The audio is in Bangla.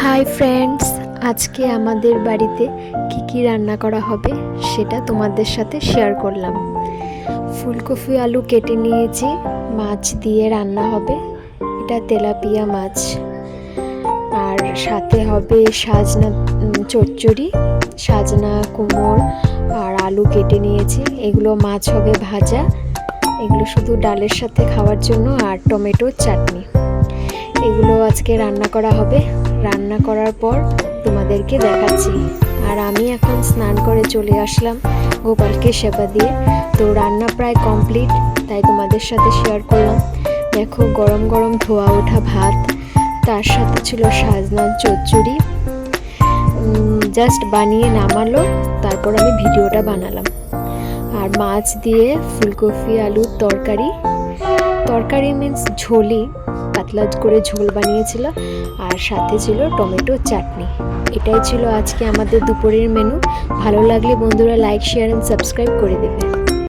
হাই ফ্রেন্ডস আজকে আমাদের বাড়িতে কি কি রান্না করা হবে সেটা তোমাদের সাথে শেয়ার করলাম। ফুলকপি আলু কেটে নিয়েছি, মাছ দিয়ে রান্না হবে, এটা তেলাপিয়া মাছ। আর সাথে হবে সাজনা চচ্চড়ি, সাজনা কুমড় আর আলু কেটে নিয়েছি। এগুলো মাছ হবে ভাজা, এগুলো শুধু ডালের সাথে খাওয়ার জন্য আর টমেটোর চাটনি। এগুলো আজকে রান্না করা হবে। রান্না করার পর তোমাদেরকে দেখাচ্ছি। আর আমি এখন স্নান করে চলে আসলাম গোপালকে সেবা দিয়ে। তো রান্না প্রায় কমপ্লিট, তাই তোমাদের সাথে শেয়ার করলাম। দেখো গরম গরম ধোয়া ওঠা ভাত, তার সাথে ছিল সাজনার চচ্চড়ি। জাস্ট বানিয়ে নামালো, তারপর আমি ভিডিওটা বানালাম। আর মাছ দিয়ে ফুলকপি, আলুর তরকারি। তরকারি মিন্স ঝোলই। পাতলা করে ঝোল বানিয়েছিল আর সাথে ছিল টমেটো চাটনি। এটাই ছিল আজকে আমাদের দুপুরের মেনু ভালো লাগলে বন্ধুরা লাইক শেয়ার অ্যান্ড সাবস্ক্রাইব করে দেবে।